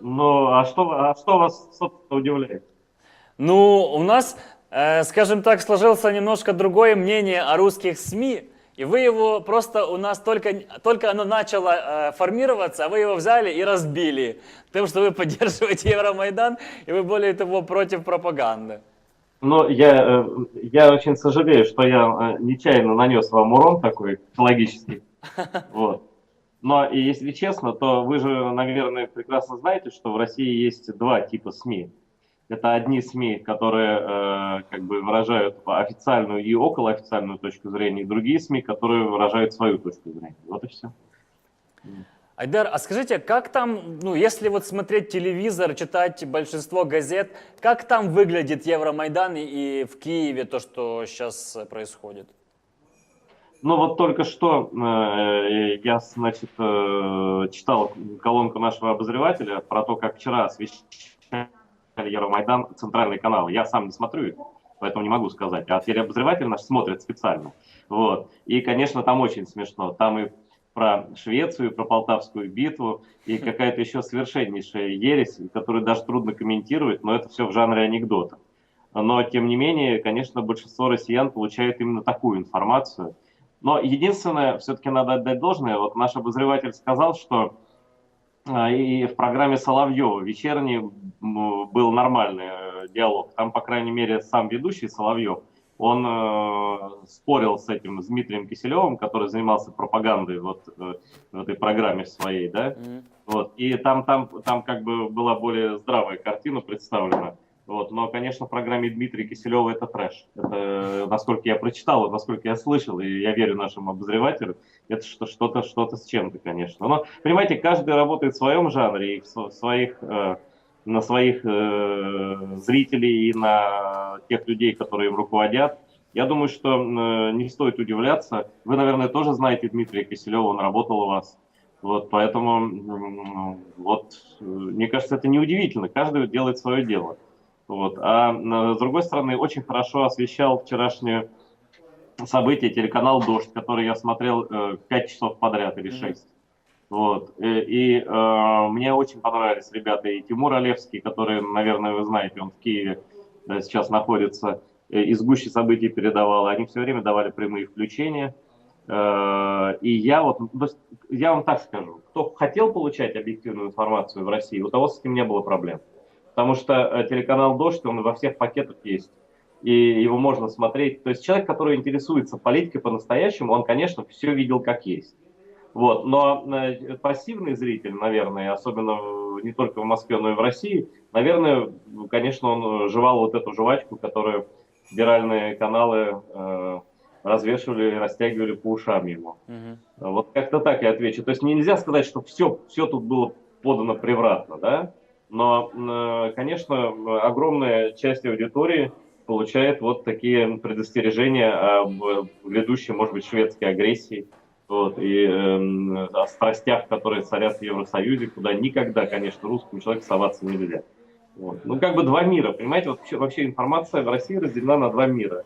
Ну, а что, а что вас, собственно, удивляет? Ну, у нас, э, скажем так, сложился немножко другое мнение о русских СМИ. И вы его просто у нас только, только оно начало э, формироваться, а вы его взяли и разбили. Тем, что вы поддерживаете Евромайдан, и вы более того против пропаганды. Ну, я, э, я очень сожалею, что я э, нечаянно нанес вам урон такой психологический. Вот. Но и если честно, то вы же, наверное, прекрасно знаете, что в России есть два типа СМИ. Это одни СМИ, которые э, как бы выражают официальную и околоофициальную точку зрения, и другие СМИ, которые выражают свою точку зрения. Вот и все. Айдар, а скажите, как там, ну, если вот смотреть телевизор, читать большинство газет, как там выглядит Евромайдан и, и в Киеве то, что сейчас происходит? Ну вот только что э, я, значит, э, читал колонку нашего обозревателя про то, как вчера освещали Евромайдан центральный канал. Я сам не смотрю их, поэтому не могу сказать. А телеобозреватель наш смотрит специально. Вот. И, конечно, там очень смешно. Там и про Швецию, про Полтавскую битву, и какая-то еще совершеннейшая ересь, которую даже трудно комментировать, но это все в жанре анекдота. Но, тем не менее, конечно, большинство россиян получают именно такую информацию. Но единственное, все-таки надо отдать должное, вот наш обозреватель сказал, что а, и в программе Соловьева вечерний был нормальный э, диалог. Там, по крайней мере, сам ведущий Соловьев – он э, спорил с этим, с Дмитрием Киселевым, который занимался пропагандой вот э, в этой программе своей, да, mm-hmm. вот, и там, там, там как бы была более здравая картина представлена, вот, но, конечно, в программе Дмитрия Киселева это трэш, это, насколько я прочитал, насколько я слышал, и я верю нашему обозревателю, это что-то, что-то с чем-то, конечно, но, понимаете, каждый работает в своем жанре и в своих... Э, на своих э, зрителей и на тех людей, которые им руководят. Я думаю, что э, не стоит удивляться. Вы, наверное, тоже знаете Дмитрия Киселева, он работал у вас. Вот, поэтому, вот, мне кажется, это неудивительно. Каждый делает свое дело. Вот. А э, с другой стороны, очень хорошо освещал вчерашнее событие телеканал «Дождь», который я смотрел э, 5 часов подряд или 6. Вот. И, и э, мне очень понравились ребята и Тимур Олевский, который, наверное, вы знаете, он в Киеве да, сейчас находится, э, из гуще событий передавал. Они все время давали прямые включения. Э, и я вот, я вам так скажу, кто хотел получать объективную информацию в России, у того с этим не было проблем. Потому что э, телеканал «Дождь», он во всех пакетах есть. И его можно смотреть. То есть человек, который интересуется политикой по-настоящему, он, конечно, все видел как есть. Вот. Но э, пассивный зритель, наверное, особенно не только в Москве, но и в России, наверное, конечно, он жевал вот эту жвачку, которую федеральные каналы э, развешивали и растягивали по ушам ему. Угу. Вот как-то так я отвечу. То есть нельзя сказать, что все, все тут было подано превратно, да? Но, э, конечно, огромная часть аудитории получает вот такие предостережения о грядущей, может быть, шведской агрессии вот, и э, о страстях, которые царят в Евросоюзе, куда никогда, конечно, русскому человеку соваться нельзя. Вот. Ну, как бы два мира, понимаете, вообще, вообще информация в России разделена на два мира.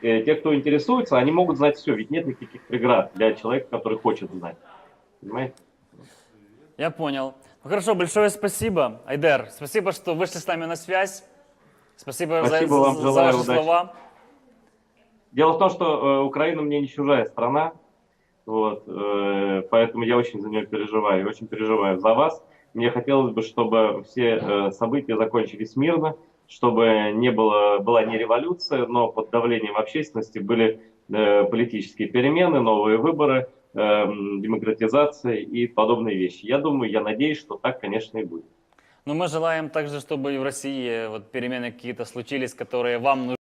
И э, те, кто интересуется, они могут знать все, ведь нет никаких преград для человека, который хочет знать. Понимаете? Я понял. Ну хорошо, большое спасибо, Айдер. Спасибо, что вышли с нами на связь. Спасибо, спасибо за, вам, за, за ваши удачи. слова. Дело в том, что э, Украина мне не чужая страна. Вот, э, поэтому я очень за нее переживаю, очень переживаю за вас. Мне хотелось бы, чтобы все э, события закончились мирно, чтобы не было, была не революция, но под давлением общественности были э, политические перемены, новые выборы, демократизация и подобные вещи. Я думаю, я надеюсь, что так, конечно, и будет. Но мы желаем также, чтобы и в России вот перемены какие-то случились, которые вам нужны.